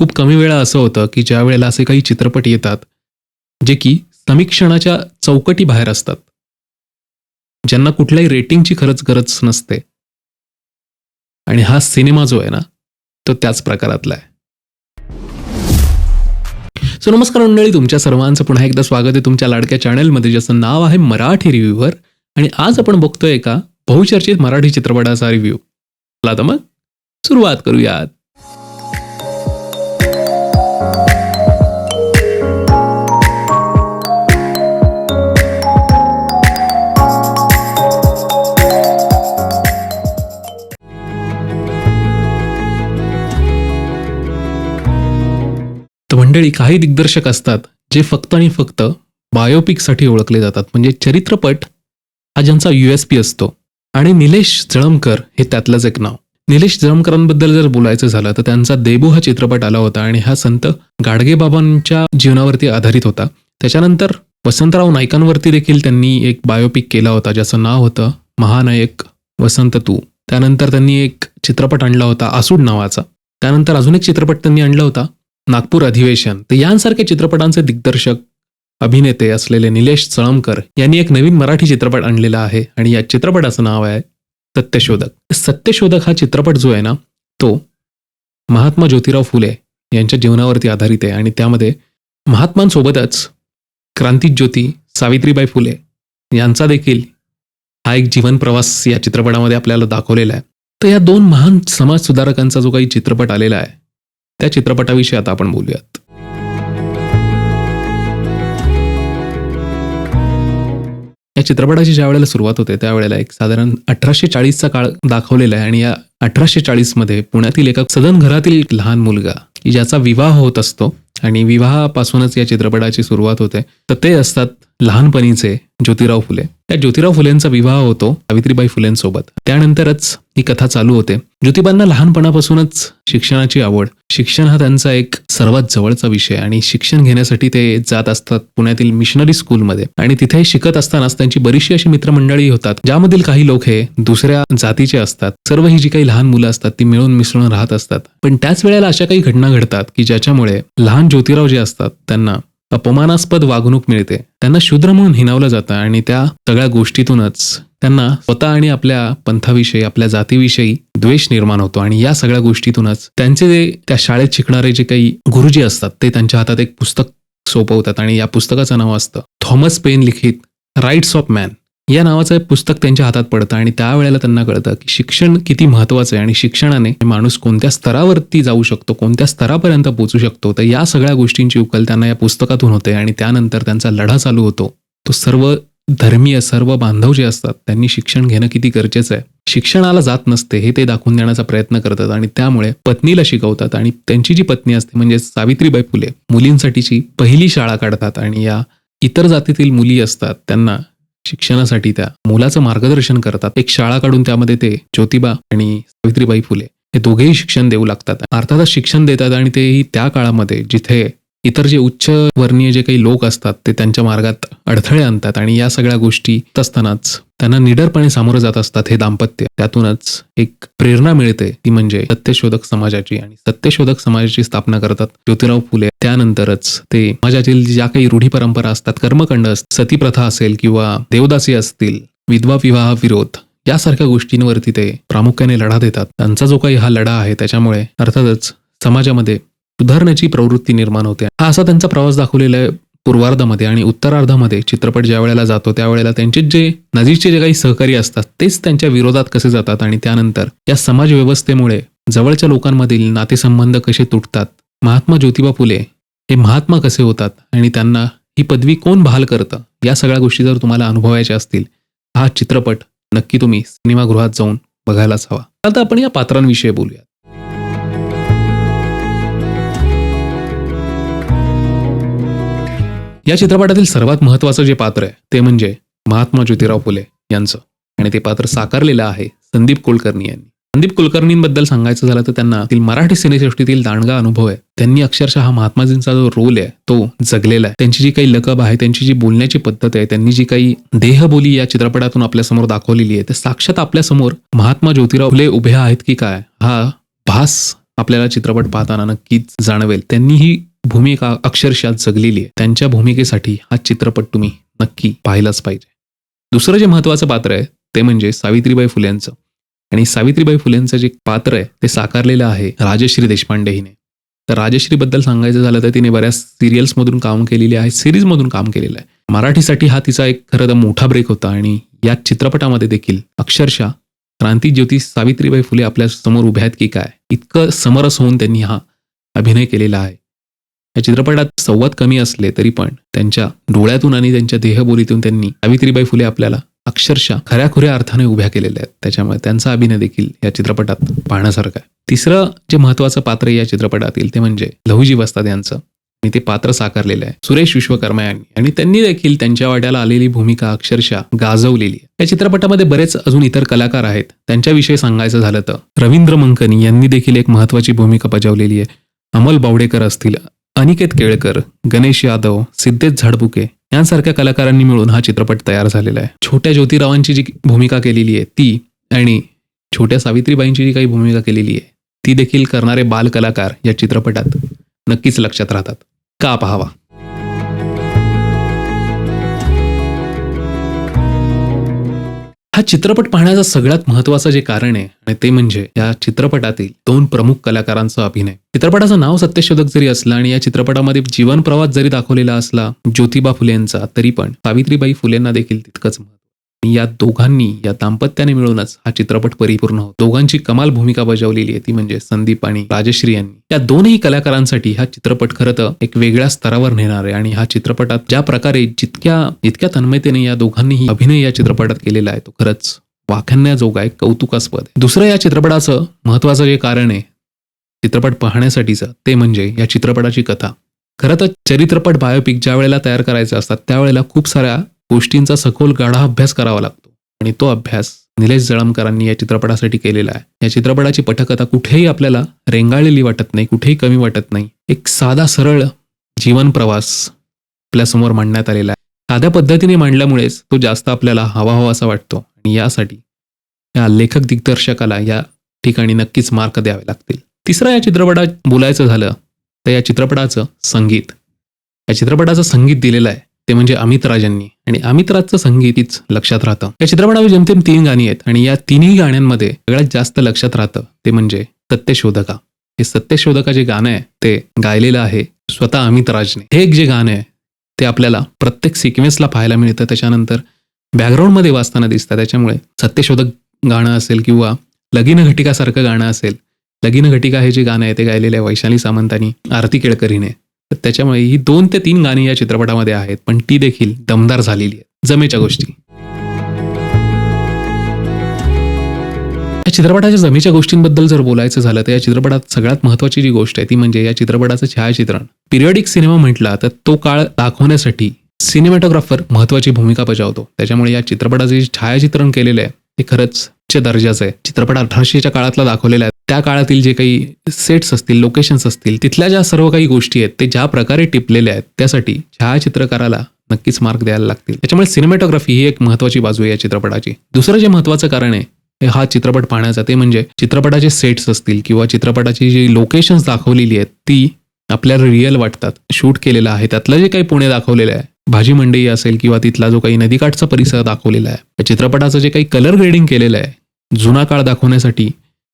खूप कमी वेळा असं होतं की ज्या वेळेला असे काही चित्रपट येतात जे की समीक्षणाच्या चौकटी बाहेर असतात ज्यांना कुठल्याही रेटिंगची खरंच गरज नसते. आणि हा सिनेमा जो आहे ना तो त्याच प्रकारातला आहे. सो नमस्कार मंडळी तुमच्या सर्वांचं पुन्हा एकदा स्वागत आहे तुमच्या लाडक्या चॅनलमध्ये ज्याचं नाव आहे मराठी रिव्ह्यूवर. आणि आज आपण बघतोय एका बहुचर्चित मराठी चित्रपटाचा रिव्ह्यू. चला तर मग सुरुवात करूयात. तर मंडळी काही दिग्दर्शक असतात जे फक्त आणि फक्त बायोपिकसाठी ओळखले जातात. म्हणजे चरित्रपट हा ज्यांचा यू एस पी असतो. आणि निलेश जळमकर हे त्यातलंच एक नाव. निलेश जळमकरांबद्दल जर बोलायचं झालं तर त्यांचा देबू हा चित्रपट आला होता आणि हा संत गाडगेबाबांच्या जीवनावरती आधारित होता. त्याच्यानंतर वसंतराव नाईकांवरती देखील त्यांनी एक बायोपिक केला होता ज्याचं नाव होतं महानायक वसंत तू. त्यानंतर त्यांनी एक चित्रपट आणला होता आसूड नावाचा. त्यानंतर अजून एक चित्रपट त्यांनी आणला होता नागपूर अधिवेशन. तर यांसारख्या चित्रपटांचे दिग्दर्शक अभिनेते असलेले निलेश चळमकर यांनी एक नवीन मराठी चित्रपट आणलेला आहे आणि या चित्रपटाचं नाव आहे सत्यशोधक. सत्यशोधक हा चित्रपट जो आहे ना तो महात्मा ज्योतिराव फुले यांच्या जीवनावरती आधारित आहे आणि त्यामध्ये महात्मांसोबतच क्रांतिज्योती सावित्रीबाई फुले यांचा देखील हा एक जीवन प्रवास या चित्रपटामध्ये आपल्याला दाखवलेला आहे. तर या दोन महान समाज सुधारकांचा जो काही चित्रपट आलेला आहे त्या चित्रपटाविषयी आता आपण बोलूयात. या चित्रपटाची ज्या वेळेला सुरुवात होते त्यावेळेला एक साधारण अठराशे चाळीसचा काळ दाखवलेला आहे आणि या अठराशे चाळीसमध्ये पुण्यातील एका सदन घरातील एक लहान मुलगा ज्याचा विवाह होत असतो आणि विवाहापासूनच या चित्रपटाची सुरुवात होते तर ते असतात लहानपणीचे ज्योतिराव फुले. त्या ज्योतिराव फुलेंचा विवाह होतो सावित्रीबाई फुलेंसोबत. त्यानंतरच ही कथा चालू होते. ज्योतिबांना लहानपणापासूनच शिक्षणाची आवड. शिक्षण हा त्यांचा एक सर्वात जवळचा विषय आणि शिक्षण घेण्यासाठी ते जात असतात पुण्यातील मिशनरी स्कूलमध्ये. आणि तिथे शिकत असतानाच त्यांची बरीचशी अशी मित्रमंडळी होतात. ज्यामधील काही लोक हे दुसऱ्या जातीचे असतात. सर्व ही जी काही लहान मुलं असतात ती मिळून मिसळून राहत असतात. पण त्याच वेळेला अशा काही घटना घडतात की ज्याच्यामुळे लहान ज्योतिराव जे असतात त्यांना अपमानास्पद वागणूक मिळते. त्यांना शूद्र म्हणून हिनावलं जातं आणि त्या सगळ्या गोष्टीतूनच त्यांना स्वतः आणि आपल्या पंथाविषयी आपल्या जातीविषयी द्वेष निर्माण होतो. आणि या सगळ्या गोष्टीतूनच त्यांचे जे त्या शाळेत शिकणारे जे काही गुरुजी असतात ते त्यांच्या हातात एक पुस्तक सोपवतात. आणि या पुस्तकाचं नाव असतं थॉमस पेन लिखित राईट्स ऑफ मॅन. या नावाचं एक पुस्तक त्यांच्या हातात पडतं आणि त्यावेळेला त्यांना कळतं की शिक्षण किती महत्वाचं आहे आणि शिक्षणाने माणूस कोणत्या स्तरावरती जाऊ शकतो कोणत्या स्तरापर्यंत पोचू शकतो. तर या सगळ्या गोष्टींची उकल त्यांना या पुस्तकातून होते आणि त्यानंतर त्यांचा लढा चालू होतो. तो सर्व धर्मीय सर्व बांधव जे असतात त्यांनी शिक्षण घेणं किती गरजेचं आहे. शिक्षणाला जात नसते हे ते दाखवून देण्याचा प्रयत्न करतात आणि त्यामुळे पत्नीला शिकवतात आणि त्यांची जी पत्नी असते म्हणजे सावित्रीबाई फुले मुलींसाठीची पहिली शाळा काढतात आणि या इतर जातीतील मुली असतात त्यांना शिक्षणासाठी त्या मुलाचं मार्गदर्शन करतात. एक शाळा काढून त्यामध्ये ते ज्योतिबा आणि सावित्रीबाई फुले हे दोघेही शिक्षण देऊ लागतात. अर्थातच शिक्षण देतात आणि तेही त्या काळामध्ये जिथे इतर जे उच्च वर्णीय जे काही लोक असतात ते त्यांच्या मार्गात अडथळे आणतात आणि या सगळ्या गोष्टी असतानाच त्यांना निडरपणे सामोरं जात असतात हे दाम्पत्य. त्यातूनच एक प्रेरणा मिळते ती म्हणजे सत्यशोधक समाजाची आणि सत्यशोधक समाजाची स्थापना करतात ज्योतिराव फुले. त्यानंतरच ते समाजातील ज्या काही रूढी परंपरा असतात कर्मकांड असतात सतीप्रथा असेल किंवा देवदासी असतील विधवा विवाह विरोध यासारख्या गोष्टींवरती ते प्रामुख्याने लढा देतात. त्यांचा जो काही हा लढा आहे त्याच्यामुळे अर्थातच समाजामध्ये सुधारण्याची प्रवृत्ती निर्माण होते. हा असा त्यांचा प्रवास दाखवलेला आहे पूर्वार्धामध्ये आणि उत्तरार्धामध्ये. चित्रपट ज्या वेळेला जातो त्यावेळेला त्यांचे जे नजीकचे जे काही सहकारी असतात तेच त्यांच्या विरोधात कसे जातात आणि त्यानंतर या समाज व्यवस्थेमुळे जवळच्या लोकांमधील नातेसंबंध कसे तुटतात? महात्मा ज्योतिबा फुले हे महात्मा कसे होतात आणि त्यांना ही पदवी कोण बहाल करतं? या सगळ्या गोष्टी जर तुम्हाला अनुभवायच्या असतील हा चित्रपट नक्की तुम्ही सिनेमागृहात जाऊन बघायलाच हवा. आता आपण या पात्रांविषयी बोलूया या चित्रपटातील सर्वात महत्वाचं जे पात्र आहे ते म्हणजे महात्मा ज्योतिराव फुले यांचं. आणि ते पात्र साकारलेलं आहे संदीप कुलकर्णी यांनी. संदीप कुलकर्णींबद्दल सांगायचं झालं तर त्यांना तील मराठी सिनेसृष्टीतील दांडगा अनुभव आहे. त्यांनी अक्षरशः हा महात्माजींचा जो रोल आहे तो जगलेला आहे. त्यांची जी काही लकब आहे त्यांची जी बोलण्याची पद्धत आहे त्यांनी जी काही देहबोली या चित्रपटातून आपल्यासमोर दाखवलेली आहे ते साक्षात आपल्यासमोर महात्मा ज्योतिराव फुले उभे आहेत की काय हा भास आपल्याला चित्रपट पाहताना नक्कीच जाणवेल. त्यांनी ही भूमिका अक्षरशः जगलेली आहे. त्यांच्या भूमिकेसाठी हा चित्रपट तुम्ही नक्की पाहिलाच पाहिजे. दुसरं जे महत्त्वाचं पात्र आहे ते म्हणजे सावित्रीबाई फुलेंचं आणि सावित्रीबाई फुलेंचं जे पात्र आहे ते साकारलेलं आहे राजश्री देशपांडे हिने. तर राजश्रीबद्दल सांगायचं झालं तर तिने बऱ्याच सिरियल्समधून काम केलेली आहे सिरीजमधून काम केलेलं आहे. मराठीसाठी हा तिचा एक खरं तर मोठा ब्रेक होता आणि या चित्रपटामध्ये देखील अक्षरशः क्रांतीज्योती सावित्रीबाई फुले आपल्यासमोर उभ्या आहेत की काय इतकं समरस होऊन त्यांनी हा अभिनय केलेला आहे. या चित्रपटात संवाद कमी असले तरी पण त्यांच्या डोळ्यातून आणि त्यांच्या देहबोलीतून त्यांनी सावित्रीबाई फुले आपल्याला अक्षरशः खऱ्याखुऱ्या अर्थाने उभ्या केलेल्या आहेत. त्याच्यामुळे त्यांचा अभिनय देखील या चित्रपटात पाहण्यासारखा आहे. तिसरं जे महत्वाचं पात्र या चित्रपटातील ते म्हणजे लहुजी वस्ताद यांचं. आणि ते पात्र साकारलेलं आहे. सुरेश विश्वकर्मा यांनी. आणि त्यांनी देखील त्यांच्या वाट्याला आलेली भूमिका अक्षरशः गाजवलेली आहे. या चित्रपटामध्ये बरेच अजून इतर कलाकार आहेत. त्यांच्याविषयी सांगायचं झालं तर रवींद्र मंकनी यांनी देखील एक महत्वाची भूमिका बजावलेली आहे. अमल बावडेकर असतील अनिकेत केळकर गणेश यादव सिद्धेश झाडबुके यांसारख्या कलाकारांनी मिळून हा चित्रपट तयार झालेला आहे. छोट्या ज्योतिरावांची जी भूमिका केलेली आहे ती आणि छोट्या सावित्रीबाईंची जी काही भूमिका केलेली आहे ती देखील करणारे बाल कलाकार या चित्रपटात नक्कीच लक्षात राहतात. का पाहावा? हा चित्रपट पाहण्याचं सगळ्यात महत्वाचं जे कारण आहे आणि ते म्हणजे या चित्रपटातील दोन प्रमुख कलाकारांचा अभिनय. चित्रपटाचं नाव सत्यशोधक जरी असलं आणि या चित्रपटामध्ये जीवन प्रवास जरी दाखवलेला असला ज्योतिबा फुले यांचा तरी पण सावित्रीबाई फुलेंना देखील तितकंच महत्त्व या दोघांनी या दाम्पत्याने मिळूनच हा चित्रपट परिपूर्ण होतो. दोघांची कमाल भूमिका बजावलेली आहे ती म्हणजे संदीप आणि राजश्री यांनी. या दोनही कलाकारांसाठी हा चित्रपट खरं तर एक वेगळ्या स्तरावर नेणार आहे आणि हा चित्रपटात ज्या प्रकारे जितक्या जितक्या तन्मयतेने या दोघांनीही अभिनय या चित्रपटात केलेला आहे तो खरंच वाखण्याजोग आहे कौतुकास्पद दुसरं या चित्रपटाचं महत्वाचं जे कारण आहे चित्रपट पाहण्यासाठीचं ते म्हणजे या चित्रपटाची कथा. खरं तर चरित्रपट बायोपिक ज्या वेळेला तयार करायचे असतात त्यावेळेला खूप साऱ्या गोष्टींचा सखोल गाढा अभ्यास करावा लागतो. आणि तो अभ्यास निलेश जळमकरांनी या चित्रपटासाठी केलेला आहे. या चित्रपटाची पटकथा कुठेही आपल्याला रेंगाळलेली वाटत नाही कुठेही कमी वाटत नाही. एक साधा सरळ जीवन प्रवास आपल्यासमोर मांडण्यात आलेला आहे. साध्या पद्धतीने मांडल्यामुळेच तो जास्त आपल्याला हवा हवा असा वाटतो. आणि यासाठी या लेखक दिग्दर्शकाला या ठिकाणी नक्कीच मार्क द्यावे लागतील. तिसरा या चित्रपटात बोलायचं झालं तर या चित्रपटाचं संगीत. या चित्रपटाचं संगीत दिलेलं आहे. ते म्हणजे अमित राजांनी. आणि अमित राजचं संगीत लक्षात राहतं. या चित्रपटावर जेमतेम तीन गाणी आहेत आणि या तिन्ही गाण्यांमध्ये सगळ्यात जास्त लक्षात राहतं ते म्हणजे सत्यशोधका. हे सत्यशोधका जे गाणं आहे ते गायलेलं आहे स्वतः अमित राजने. हे एक जे गाणं आहे ते आपल्याला प्रत्येक सिक्वेन्सला पाहायला मिळतं. त्याच्यानंतर बॅकग्राऊंडमध्ये वाचताना दिसतं. त्याच्यामुळे सत्यशोधक गाणं असेल किंवा लगीन घटिकासारखं गाणं असेल लगीन घटिका हे जे गाणं आहे ते गायलेलं आहे वैशाली सामंतांनी आरती केळकरीने. तर त्याच्यामुळे ही दोन ते तीन गाणी या चित्रपटामध्ये आहेत पण ती देखील दमदार झालेली आहे जमेच्या गोष्टी. या चित्रपटाच्या जमेच्या गोष्टींबद्दल जर बोलायचं झालं तर या चित्रपटात सगळ्यात महत्वाची जी गोष्ट आहे ती म्हणजे या चित्रपटाचं छायाचित्रण. पिरियडिक सिनेमा म्हटला तर तो काळ दाखवण्यासाठी सिनेमॅटोग्राफर महत्वाची भूमिका बजावतो. त्याच्यामुळे या चित्रपटाचं जे छायाचित्रण केलेलं आहे ते खरंच उच्च दर्जाचं आहे. चित्रपट अठराशेच्या काळातला दाखवलेला आहे. त्या काळातील जे काही सेट्स असतील लोकेशन्स असतील तिथल्या ज्या सर्व काही गोष्टी आहेत ते ज्या प्रकारे टिपलेल्या आहेत त्यासाठी छायाचित्रकाराला नक्कीच मार्क द्यायला लागतील. त्याच्यामुळे सिनेमॅटोग्राफी ही एक महत्वाची बाजू आहे या चित्रपटाची. दुसरं जे महत्वाचं कारण आहे हे हा चित्रपट पाहण्याचा ते म्हणजे चित्रपटाचे सेट्स असतील किंवा चित्रपटाची जी लोकेशन्स दाखवलेली आहेत ती आपल्याला रिअल वाटतात. शूट केलेलं आहे त्यातलं जे काही पुणे दाखवलेलं आहे भाजी मंडई असेल किंवा तिथला जो काही नदीकाठचा परिसर दाखवलेला आहे या चित्रपटाचं जे काही कलर ग्रेडिंग केलेलं आहे जुना काळ दाखवण्यासाठी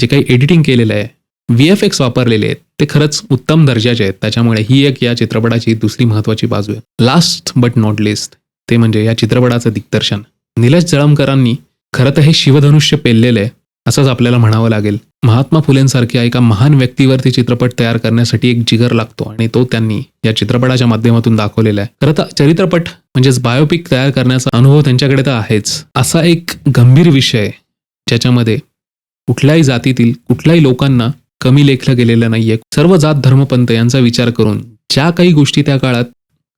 जे काही एडिटिंग केलेलं आहे व्ही एफ एक्स वापरलेले आहेत ते खरंच उत्तम दर्जाचे आहेत. त्याच्यामुळे ही एक या चित्रपटाची दुसरी महत्वाची बाजू आहे. लास्ट बट नॉट लिस्ट ते म्हणजे या चित्रपटाचं दिग्दर्शन. निलेश जळमकरांनी खरं तर हे शिवधनुष्य पेललेलं आहे असंच आपल्याला म्हणावं लागेल. महात्मा फुलेंसारख्या एका महान व्यक्तीवरती चित्रपट तयार करण्यासाठी एक जिगर लागतो आणि तो त्यांनी या चित्रपटाच्या माध्यमातून दाखवलेला आहे. खरं तर चरित्रपट म्हणजेच बायोपिक तयार करण्याचा अनुभव त्यांच्याकडे तर आहेच. असा एक गंभीर विषय ज्याच्यामध्ये कुठल्याही जातीतील कुठल्याही लोकांना कमी लेखलं गेलेलं नाहीये. सर्व जात धर्मपंथ यांचा विचार करून ज्या काही गोष्टी त्या काळात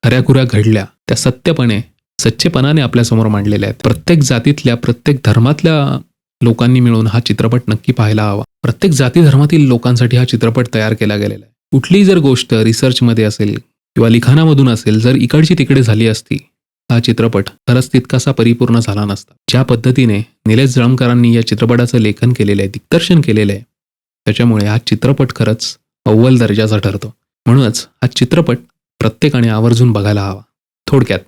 खऱ्याखुऱ्या घडल्या त्या सत्यपणे सच्चेपणाने आपल्यासमोर मांडलेल्या आहेत. प्रत्येक जातीतल्या प्रत्येक धर्मातल्या लोकांनी मिळून हा चित्रपट नक्की पाहायला हवा. प्रत्येक जाती धर्मातील लोकांसाठी हा चित्रपट तयार केला गेलेला आहे. कुठलीही जर गोष्ट रिसर्चमध्ये असेल किंवा लिखाणामधून असेल जर इकडची तिकडे झाली असती हा चित्रपट खरंच तितकासा परिपूर्ण झाला नसता. ज्या पद्धतीने निलेश जळमकरांनी या चित्रपटाचं लेखन केलेलं आहे दिग्दर्शन केलेलं आहे त्याच्यामुळे हा चित्रपट खरंच अव्वल दर्जाचा ठरतो. म्हणूनच हा चित्रपट प्रत्येकाने आवर्जून बघायला हवा. थोडक्यात.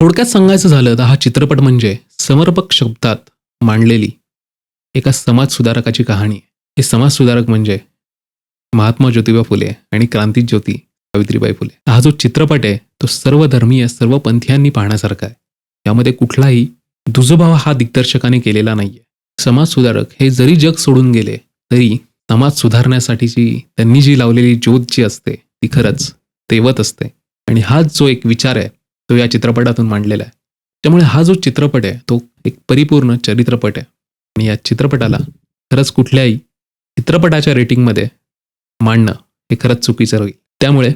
थोडक्यात सांगायचं झालं तर हा चित्रपट म्हणजे समर्पक शब्दात मांडलेली एका समाजसुधारकाची कहाणी हे समाजसुधारक म्हणजे महात्मा ज्योतिबा फुले आणि क्रांती ज्योती सावित्रीबाई फुले. हा जो चित्रपट आहे तो सर्व धर्मीय सर्व पंथीयांनी पाहण्यासारखा आहे. यामध्ये कुठलाही दुजोभाव हा दिग्दर्शकाने केलेला नाहीये. समाज सुधारक हे जरी जग सोडून गेले तरी समाज सुधारण्यासाठीची त्यांनी जी लावलेली ज्योत जी असते ती खरंच तेवत असते. आणि हाच जो एक विचार आहे तो या चित्रपटातून मांडलेला आहे. त्यामुळे हा जो चित्रपट आहे तो एक परिपूर्ण चरित्रपट आहे. आणि या चित्रपटाला खरंच कुठल्याही चित्रपटाच्या रेटिंगमध्ये मांडणं हे खरंच चुकीचं होईल त्यामुळे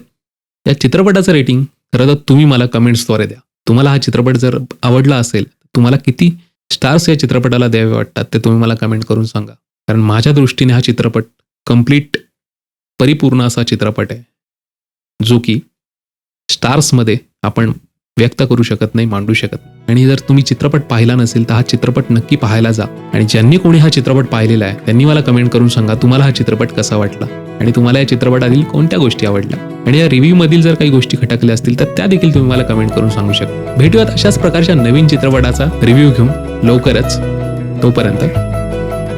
या चित्रपटाचं रेटिंग खरं तर तुम्ही मला कमेंट्सद्वारे द्या. तुम्हाला हा चित्रपट जर आवडला असेल तुम्हाला किती स्टार्स या चित्रपटाला द्यावे वाटतात ते तुम्ही मला कमेंट करून सांगा. कारण माझ्या दृष्टीने हा चित्रपट कंप्लीट परिपूर्ण असा चित्रपट आहे जो की स्टार्समध्ये आपण व्यक्त करू शकत नाही मांडू शकत आणि जर तुम्ही चित्रपट पाहिला नसेल तर हा चित्रपट नक्की पाहायला जा. आणि ज्यांनी कोणी हा चित्रपट पाहिलेला आहे त्यांनी मला कमेंट करून सांगा तुम्हाला हा चित्रपट कसा वाटला? आणि तुम्हाला या चित्रपटातील कोणत्या गोष्टी आवडल्या? आणि या रिव्ह्यू मधील जर काही गोष्टी खटकल्या असतील तर त्या देखील तुम्ही मला कमेंट करून सांगू शकता. भेटूयात अशाच प्रकारच्या नवीन चित्रपटाचा रिव्ह्यू घेऊन. लवकरच. तोपर्यंत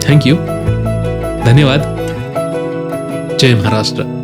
थँक्यू धन्यवाद. जय महाराष्ट्र.